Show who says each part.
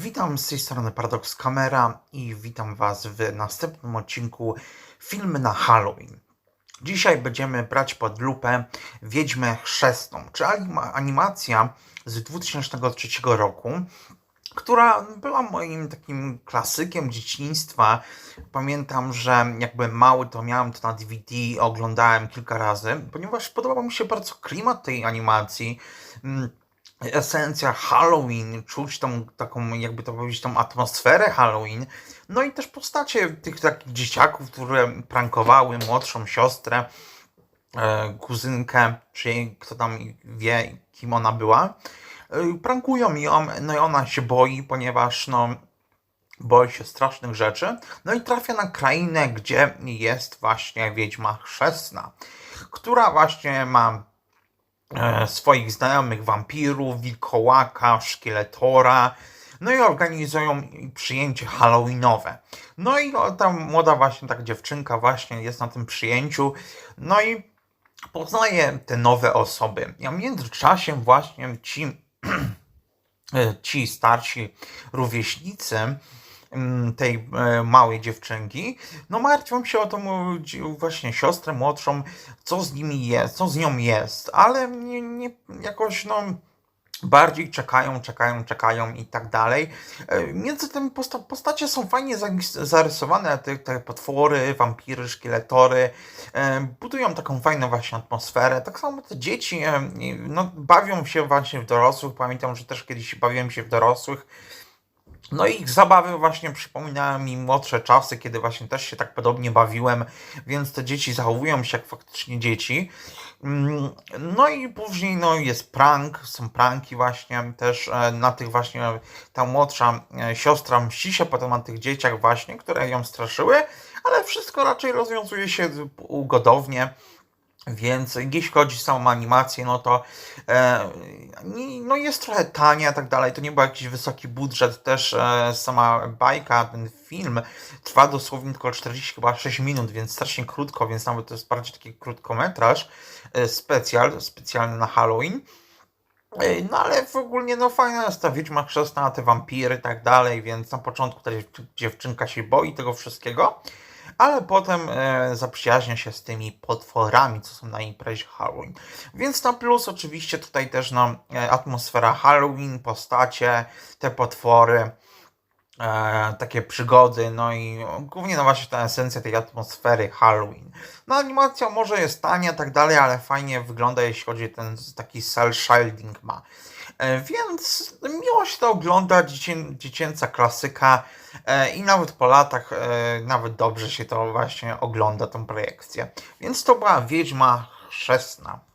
Speaker 1: Witam z tej strony Paradox Kamera i witam Was w następnym odcinku Filmy na Halloween. Dzisiaj będziemy brać pod lupę Wiedźmę Chrzestną, czy anima- animacja z 2003 roku, która była moim takim klasykiem dzieciństwa. Pamiętam, że jak byłem mały, to miałem to na DVD, oglądałem kilka razy, ponieważ podobał mi się bardzo klimat tej animacji. Esencja Halloween, czuć tą taką, jakby to powiedzieć, tą atmosferę Halloween. No i też postacie tych takich dzieciaków, które prankowały młodszą siostrę, e, kuzynkę, czy kto tam wie, kim ona była. E, prankują ją, no i ona się boi, ponieważ no, boi się strasznych rzeczy. No i trafia na krainę, gdzie jest właśnie wiedźma chrzestna, która właśnie ma swoich znajomych wampirów, wilkołaka, szkieletora. No i organizują przyjęcie halloweenowe. No i ta młoda właśnie tak dziewczynka właśnie jest na tym przyjęciu. No i poznaje te nowe osoby. A w międzyczasie właśnie ci, e, ci starsi rówieśnicy tej e, małej dziewczynki, no martwią się o tą e, właśnie siostrę młodszą, co z nimi jest, co z nią jest, ale nie, nie jakoś no bardziej czekają, czekają, czekają i tak dalej. E, Między tym posta postacie są fajnie zarysowane, te, te potwory, wampiry, szkieletory, budują taką fajną właśnie atmosferę. Tak samo te dzieci no, bawią się właśnie w dorosłych. Pamiętam, że też kiedyś bawiłem się w dorosłych. No i zabawy właśnie przypominają mi młodsze czasy, kiedy właśnie też się tak podobnie bawiłem, więc te dzieci zachowują się jak faktycznie dzieci. Mm, No i później no, jest prank, są pranki właśnie też e, na tych właśnie, ta młodsza e, siostra mści się potem na tych dzieciach właśnie, które ją straszyły, ale wszystko raczej rozwiązuje się ugodownie. Więc jeśli chodzi o samą animację, no to e, no jest trochę tania, tak dalej. To nie był jakiś wysoki budżet. Też e, sama bajka, ten film trwa dosłownie tylko 40 chyba 6 minut, więc strasznie krótko, więc nawet to jest bardziej taki krótkometraż e, specjal, specjalny na Halloween. E, No ale w ogóle no fajna jest ta Wiedźma Chrzestna, te wampiry i tak dalej, więc na początku ta dziew- dziewczynka się boi tego wszystkiego, ale potem e, zaprzyjaźnia się z tymi potworami, co są na imprezie Halloween. Więc na plus oczywiście tutaj też no, e, atmosfera Halloween, postacie, te potwory, e, takie przygody, no i głównie no właśnie ta esencja tej atmosfery Halloween. No animacja może jest tania, tak dalej, ale fajnie wygląda, jeśli chodzi o ten taki cel shading ma. E, Więc miło się to ogląda, dziecię, dziecięca klasyka e, i nawet po latach e, nawet dobrze się to właśnie ogląda, tą projekcję. Więc to była Wiedźma Chrzestna.